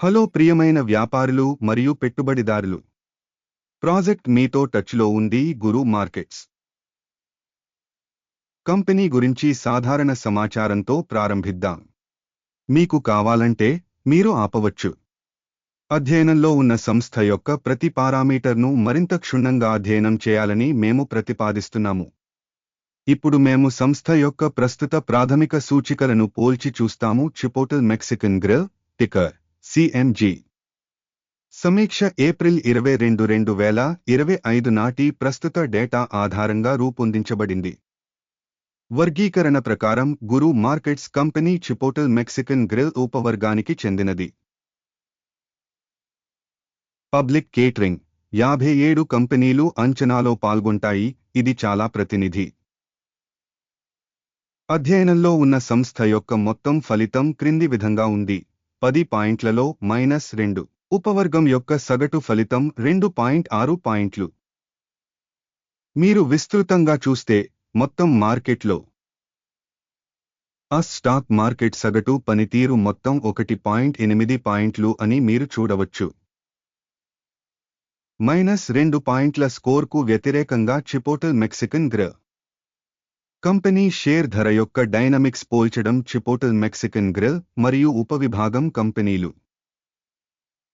Hello ప్రియమైన వ్యాపారులు మరియు పెట్టుబడిదారులు. ప్రాజెక్ట్ మీతో టచ్లో ఉంది గురు మార్కెట్స్. కంపెనీ గురించి సాధారణ సమాచారంతో ప్రారంభిద్దాం. మీకు కావాలంటే మీరు ఆపవచ్చు. అధ్యయనంలో ఉన్న సంస్థ యొక్క ప్రతి పారామీటర్ను మరింత క్షుణ్ణంగా అధ్యయనం చేయాలని మేము ప్రతిపాదిస్తున్నాము. ఇప్పుడు మేము సంస్థ యొక్క ప్రస్తుత ప్రాథమిక సూచికలను పోల్చి చూస్తాము. Chipotle Mexican grill ticker C M G సమీక్ష ఏప్రిల్ ఇరవై రెండు రెండు వేల ఇరవై ఐదు నాటి ప్రస్తుత డేటా ఆధారంగా రూపొందించబడింది. వర్గీకరణ ప్రకారం గురు markets company Chipotle Mexican Grill ఉపవర్గానికి చెందినది. Public catering. యాభై ఏడు కంపెనీలు అంచనాలో పాల్గొంటాయి. ఇది చాలా ప్రతినిధి. అధ్యయనంలో ఉన్న సంస్థ యొక్క మొత్తం ఫలితం క్రింది విధంగా ఉంది. పది పాయింట్లలో మైనస్ రెండు. ఉపవర్గం యొక్క సగటు ఫలితం రెండు పాయింట్ ఆరు పాయింట్లు. మీరు విస్తృతంగా చూస్తే మొత్తం మార్కెట్లో ఆ స్టాక్ మార్కెట్ సగటు పనితీరు మొత్తం ఒకటి పాయింట్ ఎనిమిది పాయింట్లు అని మీరు చూడవచ్చు. మైనస్ రెండు పాయింట్ల స్కోర్కు వ్యతిరేకంగా Chipotle Mexican grill company share ధర యొక్క డైనమిక్స్ పోల్చడం చిపోటల్ మెక్సికన్ గ్రిల్ మరియు ఉపవిభాగం కంపెనీలు.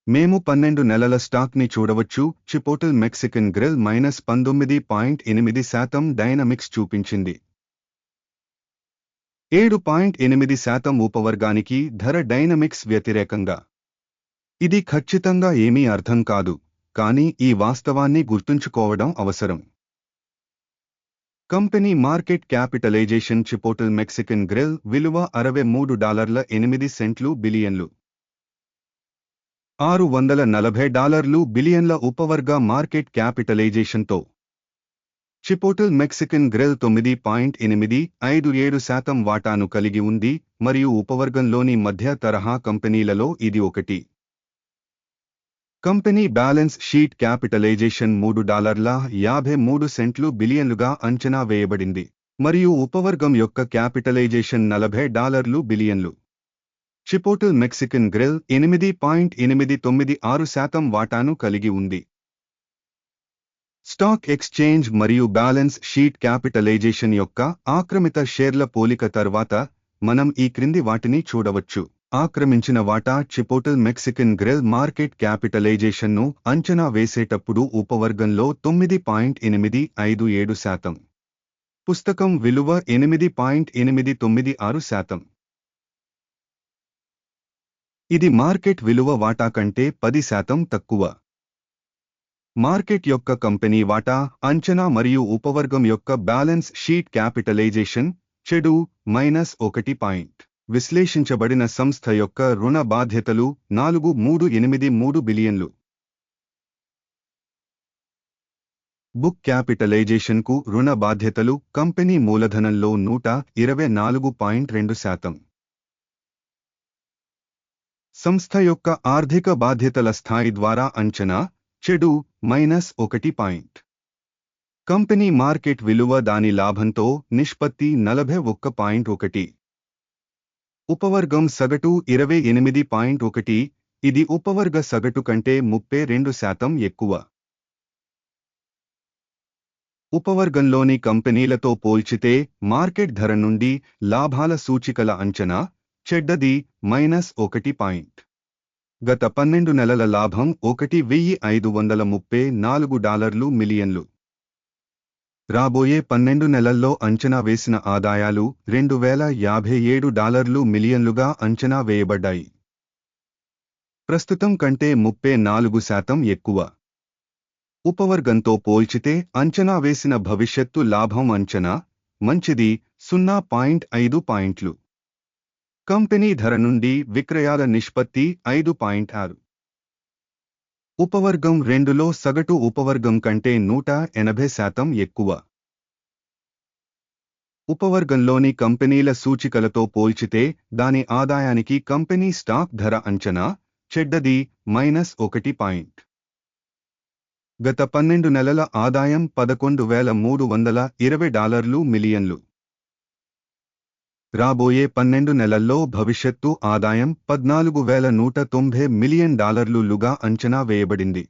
మేము పన్నెండు నెలల స్టాక్ని చూడవచ్చు. చిపోటల్ మెక్సికన్ గ్రిల్ మైనస్ పంతొమ్మిది పాయింట్ ఎనిమిది శాతం డైనమిక్స్ చూపించింది. ఏడు పాయింట్ ఎనిమిది శాతం ఉపవర్గానికి ధర డైనమిక్స్ వ్యతిరేకంగా. ఇది ఖచ్చితంగా ఏమీ అర్థం కాదు కానీ ఈ వాస్తవాన్ని గుర్తుంచుకోవడం అవసరం. Company market capitalization Chipotle Mexican Grill విలువ అరవై మూడు డాలర్ల ఎనిమిది సెంట్లు బిలియన్లు. ఆరు వందల నలభై డాలర్లు బిలియన్ల ఉపవర్గ మార్కెట్ క్యాపిటలైజేషన్తో. చిపోటల్ మెక్సికన్ గ్రిల్ తొమ్మిది పాయింట్ ఎనిమిది ఐదు ఏడు శాతం వాటాను కలిగి ఉంది మరియు ఉపవర్గంలోని మధ్య తరహా కంపెనీలలో ఇది ఒకటి. కంపెనీ బ్యాలెన్స్ షీట్ క్యాపిటలైజేషన్ మూడు డాలర్ల యాభై మూడు సెంట్లు బిలియన్లుగా అంచనా వేయబడింది మరియు ఉపవర్గం యొక్క క్యాపిటలైజేషన్ నలభై డాలర్లు బిలియన్లు. చిపోటల్ మెక్సికన్ గ్రిల్ ఎనిమిది పాయింట్ ఎనిమిది తొమ్మిది ఆరు శాతం వాటాను కలిగి ఉంది. స్టాక్ ఎక్స్చేంజ్ మరియు బ్యాలెన్స్ షీట్ క్యాపిటలైజేషన్ యొక్క ఆక్రమిత షేర్ల పోలిక తర్వాత మనం ఈ క్రింది వాటిని చూడవచ్చు. ఆక్రమించిన వాటా చిపోటల్ మెక్సికన్ గ్రిల్ మార్కెట్ క్యాపిటలైజేషన్ను అంచనా వేసేటప్పుడు ఉపవర్గంలో తొమ్మిది పాయింట్ ఎనిమిది ఐదు ఏడు శాతం. పుస్తకం విలువ ఎనిమిది పాయింట్ ఎనిమిది తొమ్మిది ఆరు శాతం. ఇది మార్కెట్ విలువ వాటా కంటే పది శాతం తక్కువ. మార్కెట్ యొక్క కంపెనీ వాటా అంచనా మరియు ఉపవర్గం యొక్క బ్యాలెన్స్ షీట్ క్యాపిటలైజేషన్ చెడు మైనస్ ఒకటి పాయింట్. విశ్లేషించబడిన సంస్థ యొక్క రుణ బాధ్యతలు నాలుగు మూడు ఎనిమిది మూడు బిలియన్లు. బుక్ క్యాపిటలైజేషన్కు రుణ బాధ్యతలు కంపెనీ మూలధనంలో నూట ఇరవై నాలుగు పాయింట్ రెండు శాతం. సంస్థ యొక్క ఆర్థిక బాధ్యతల స్థాయి ద్వారా అంచనా చెడు మైనస్ ఒకటి పాయింట్. కంపెనీ మార్కెట్ విలువ దాని లాభంతో నిష్పత్తి నలభై ఒక్క పాయింట్ ఒకటి. ఉపవర్గం సగటు ఇరవై ఎనిమిది పాయింట్ ఒకటి ఇది ఉపవర్గ సగటు కంటే ముప్పై రెండు శాతం ఎక్కువ. ఉపవర్గంలోని కంపెనీలతో పోల్చితే మార్కెట్ ధర నుండి లాభాల సూచికల అంచనా చెడ్డది మైనస్ ఒకటి పాయింట్. గత పన్నెండు నెలల లాభం ఒకటి వెయ్యి ఐదు వందల ముప్పై నాలుగు డాలర్లు మిలియన్లు. రాబోయే పన్నెండు నెలల్లో అంచనా వేసిన ఆదాయాలు రెండు వేల యాభై ఏడు డాలర్లు మిలియన్లుగా అంచనా వేయబడ్డాయి. ప్రస్తుతం కంటే ముప్పై నాలుగు శాతం ఎక్కువ. ఉపవర్గంతో పోల్చితే అంచనా వేసిన భవిష్యత్తు లాభం అంచనా మంచిది సున్నా పాయింట్ ఐదు పాయింట్లు. కంపెనీ ధర నుండి విక్రయాల నిష్పత్తి ఐదు పాయింట్ ఆరు. ఉపవర్గం రెండులో సగటు ఉపవర్గం కంటే నూట ఎనభై శాతం ఎక్కువ. ఉపవర్గంలోని కంపెనీల సూచికలతో పోల్చితే దాని ఆదాయానికి కంపెనీ స్టాక్ ధర అంచనా చెడ్డది మైనస్ ఒకటి పాయింట్. గత పన్నెండు నెలల ఆదాయం పదకొండు వేల మూడు వందల ఇరవై డాలర్లు మిలియన్లు. రాబోయే పన్నెండు నెలల్లో భవిష్యత్తు ఆదాయం పద్నాలుగు వేల నూట తొంభై మిలియన్ డాలర్లుగా అంచనా వేయబడింది.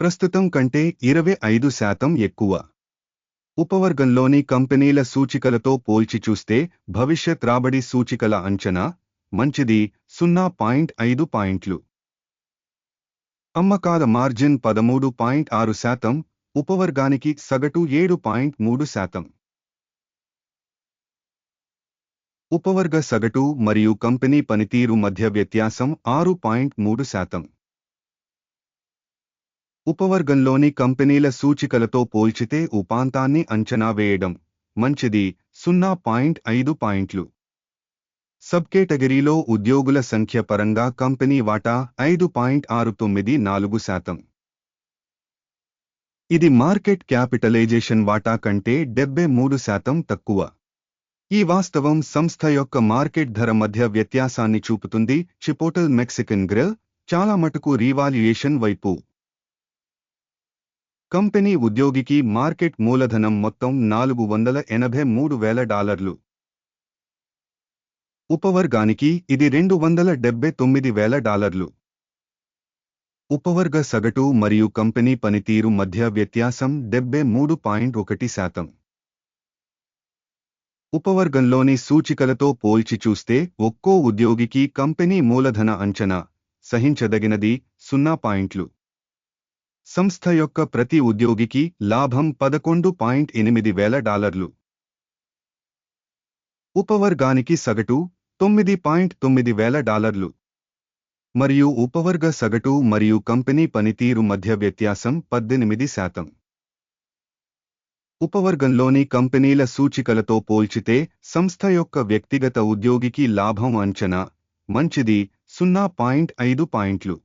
ప్రస్తుతం కంటే ఇరవై ఐదు శాతం ఎక్కువ. ఉపవర్గంలోని కంపెనీల సూచికలతో పోల్చి చూస్తే భవిష్యత్ రాబడి సూచికల అంచనా మంచిది సున్నా పాయింట్ ఐదు పాయింట్లు. అమ్మకాల మార్జిన్ పదమూడు పాయింట్ ఆరు శాతం ఉపవర్గానికి సగటు ఏడు పాయింట్ మూడు శాతం. ఉపవర్గ సగటు మరియు కంపెనీ పనితీరు మధ్య వ్యత్యాసం ఆరు పాయింట్ మూడు శాతం. ఉపవర్గంలోని కంపెనీల సూచికలతో పోల్చితే ఉపాంతాన్ని అంచనా వేయడం మంచిది సున్నా పాయింట్ ఐదు పాయింట్లు. సబ్కేటగిరీలో ఉద్యోగుల సంఖ్య పరంగా కంపెనీ వాటా ఐదు పాయింట్ ఆరు తొమ్మిది నాలుగు శాతం. ఇది మార్కెట్ క్యాపిటలైజేషన్ వాటా కంటే డెబ్బై మూడు శాతం తక్కువ. ఈ వాస్తవం సంస్థ యొక్క మార్కెట్ ధర మధ్య వ్యత్యాసాన్ని చూపుతుంది. చిపోటల్ మెక్సికన్ గ్రిల్ చాలా మటుకు రీవాల్యుయేషన్ వైపు. కంపెనీ ఉద్యోగికి మార్కెట్ మూలధనం మొత్తం నాలుగు వందల ఎనభై మూడు వేల డాలర్లు. ఉపవర్గానికి ఇది రెండు వందల డెబ్బై తొమ్మిది వేల డాలర్లు. ఉపవర్గ సగటు మరియు కంపెనీ పనితీరు మధ్య వ్యత్యాసం డెబ్బై మూడు పాయింట్ ఒకటి శాతం. ఉపవర్గంలోని సూచికలతో పోల్చి చూస్తే ఒక్కో ఉద్యోగికి కంపెనీ మూలధన అంచనా సహించదగినది సున్నా పాయింట్లు. సంస్థ యొక్క ప్రతి ఉద్యోగికి లాభం పదకొండు పాయింట్ ఎనిమిది వేల డాలర్లు. ఉపవర్గానికి సగటు తొమ్మిది పాయింట్ తొమ్మిది వేల డాలర్లు. మరియు ఉపవర్గ సగటు మరియు కంపెనీ పనితీరు మధ్య వ్యత్యాసం పద్దెనిమిది శాతం. ఉపవర్గంలోని కంపెనీల సూచికలతో పోల్చితే సంస్థ యొక్క వ్యక్తిగత ఉద్యోగికి లాభం అంచనా మంచిది సున్నా పాయింట్ ఐదు పాయింట్లు.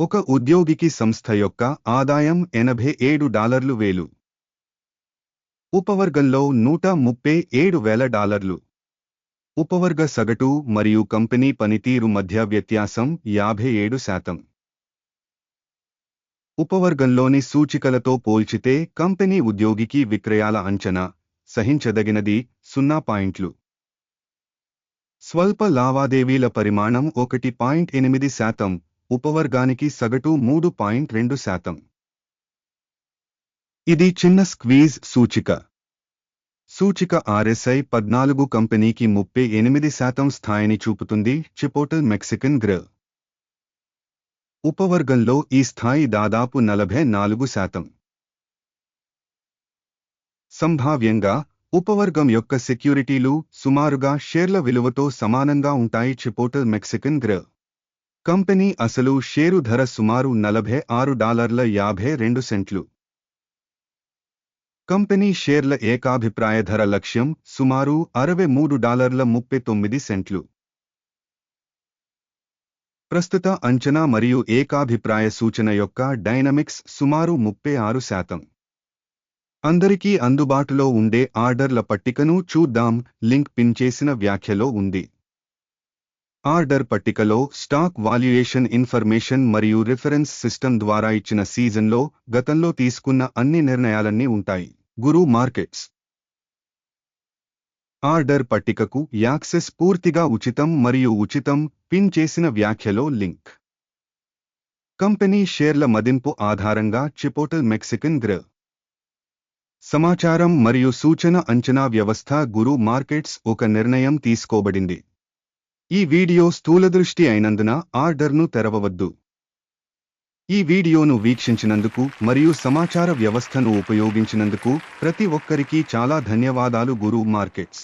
ఒక ఉద్యోగికి సంస్థ యొక్క ఆదాయం ఎనభై ఏడు డాలర్లు వేలు. ఉపవర్గంలో నూట ముప్పై ఏడు వేల డాలర్లు. ఉపవర్గ సగటు మరియు కంపెనీ పనితీరు మధ్య వ్యత్యాసం యాభై ఏడు శాతం. ఉపవర్గంలోని సూచికలతో పోల్చితే కంపెనీ ఉద్యోగికి విక్రయాల అంచనా సహించదగినది సున్నా పాయింట్లు. స్వల్ప లావాదేవీల పరిమాణం ఒకటి పాయింట్ ఎనిమిది శాతం ఉపవర్గానికి సగటు మూడు పాయింట్ రెండు శాతం. ఇది చిన్న స్క్వీజ్ సూచిక. సూచిక ఆర్ఎస్ఐ పద్నాలుగు కంపెనీకి ముప్పై ఎనిమిది శాతం స్థాయిని చూపుతుంది చిపోటల్ మెక్సికన్ గ్రిల్ ఉపవర్గంలో ఈ స్థాయి దాదాపు నలభై నాలుగు శాతం. సంభావ్యంగా ఉపవర్గం యొక్క సెక్యూరిటీలు సుమారుగా షేర్ల విలువతో సమానంగా ఉంటాయి చిపోటల్ మెక్సికన్ గ్ర. కంపెనీ అసలు షేరు ధర సుమారు నలభై ఆరు డాలర్ల యాభై రెండు సెంట్లు. కంపెనీ షేర్ల ఏకాభిప్రాయ ధర లక్ష్యం సుమారు అరవై మూడు డాలర్ల ముప్పై తొమ్మిది సెంట్లు. ప్రస్తుత అంచనా మరియు ఏకాభిప్రాయ సూచన యొక్క డైనమిక్స్ సుమారు ముప్పై ఆరు శాతం. అందరికీ అందుబాటులో ఉండే ఆర్డర్ల పట్టికను చూద్దాం. లింక్ పిన్ చేసిన వ్యాఖ్యలో ఉంది. ఆర్డర్ పట్టికలో స్టాక్ వాల్యుయేషన్ ఇన్ఫర్మేషన్ మరియు రిఫరెన్స్ సిస్టమ్ ద్వారా ఇచ్చిన సీజన్లో గతంలో తీసుకున్న అన్ని నిర్ణయాలన్నీ ఉంటాయి. Guru Markets. ఆర్డర్ పట్టికకు యాక్సెస్ పూర్తిగా ఉచితం మరియు ఉచితం పిన్ చేసిన వ్యాఖ్యలో లింక్. కంపెనీ షేర్ల మదింపు ఆధారంగా చిపోటల్ మెక్సికన్ గ్రిల్ సమాచారం మరియు సూచన అంచనా వ్యవస్థ గురు మార్కెట్స్ ఒక నిర్ణయం తీసుకోబడింది. ఈ వీడియో స్థూలదృష్టి అయినందున ఆర్డర్ను తెరవవద్దు. ఈ వీడియోను వీక్షించినందుకు మరియు సమాచార వ్యవస్థను ఉపయోగించినందుకు ప్రతి ఒక్కరికి చాలా ధన్యవాదాలు గురు మార్కెట్స్.